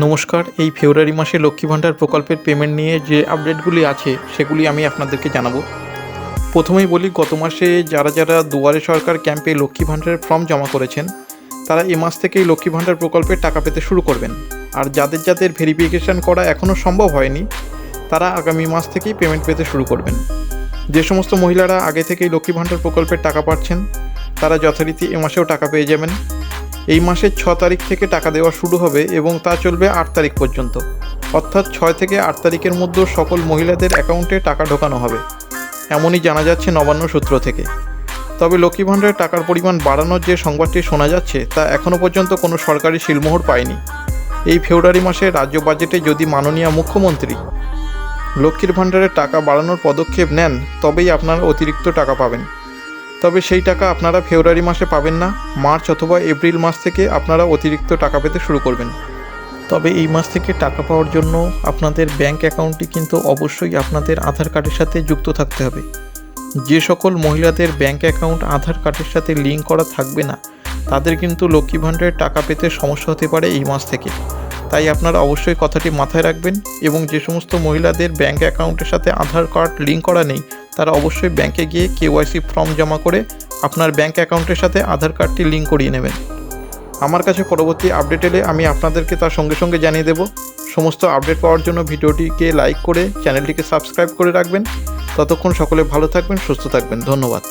নমস্কার, এই ফেব্রুয়ারি মাসে লক্ষ্মী ভাণ্ডার প্রকল্পের পেমেন্ট নিয়ে যে আপডেটগুলি আছে, সেগুলি আমি আপনাদেরকে জানাব। প্রথমেই বলি, গত মাসে যারা যারা দুয়ারে সরকার ক্যাম্পে লক্ষ্মী ভাণ্ডারের ফর্ম জমা করেছেন, তারা এ মাস থেকেই লক্ষ্মী ভাণ্ডার প্রকল্পের টাকা পেতে শুরু করবেন। আর যাদের যাদের ভেরিফিকেশন করা এখনও সম্ভব হয়নি, তারা আগামী মাস থেকেই পেমেন্ট পেতে শুরু করবেন। যে সমস্ত মহিলারা আগে থেকেই লক্ষ্মী ভাণ্ডার প্রকল্পের টাকা পাচ্ছেন, তারা যথারীতি এ মাসেও টাকা পেয়ে যাবেন। এই মাসের ছ তারিখ থেকে টাকা দেওয়া শুরু হবে এবং তা চলবে আট তারিখ পর্যন্ত। অর্থাৎ ছয় থেকে আট তারিখের মধ্যে সকল মহিলাদের অ্যাকাউন্টে টাকা ঢোকানো হবে। এমনই জানা যাচ্ছে নবান্ন সূত্র থেকে। তবে লক্ষ্মী ভাণ্ডারের টাকার পরিমাণ বাড়ানোর যে সংবাদটি শোনা যাচ্ছে, তা এখনও পর্যন্ত কোনো সরকারি শিলমোহর পায়নি। এই ফেব্রুয়ারি মাসে রাজ্য বাজেটে যদি মাননীয় মুখ্যমন্ত্রী লক্ষ্মীর ভাণ্ডারের টাকা বাড়ানোর পদক্ষেপ নেন, তবেই আপনারা অতিরিক্ত টাকা পাবেন। তবে সেই টাকা আপনারা ফেব্রুয়ারি মাসে পাবেন না, মার্চ অথবা এপ্রিল মাস থেকে আপনারা অতিরিক্ত টাকা পেতে শুরু করবেন। তবে এই মাস থেকে টাকা পাওয়ার জন্য আপনাদের ব্যাংক অ্যাকাউন্টটি কিন্তু অবশ্যই আপনাদের আধার কার্ডের সাথে যুক্ত থাকতে হবে। যে সকল মহিলাদের ব্যাংক অ্যাকাউন্ট, আধার কার্ডের সাথে লিঙ্ক করা থাকবে না, তাদের কিন্তু লক্ষ্মী ভাণ্ডারের টাকা পেতে সমস্যা হতে পারে এই মাস থেকে। তাই আপনারা অবশ্যই কথাটি মাথায় রাখবেন এবং যে সমস্ত মহিলাদের ব্যাংক অ্যাকাউন্টের সাথে আধার কার্ড লিঙ্ক করা নেই তারা অবশ্যই ব্যাংকে গিয়ে কেওয়াইসি ফর্ম জমা করে আপনার ব্যাংক অ্যাকাউন্টের সাথে আধার কার্ডটি লিঙ্ক করিয়ে নেবেন। আমার কাছে পরবর্তী আপডেট এলে আমি আপনাদেরকে তার সঙ্গে সঙ্গে জানিয়ে দেব। সমস্ত আপডেট পাওয়ার জন্য ভিডিওটিকে লাইক করে চ্যানেলটিকে সাবস্ক্রাইব করে রাখবেন। ততক্ষণ সকলে ভালো থাকবেন, সুস্থ থাকবেন। ধন্যবাদ।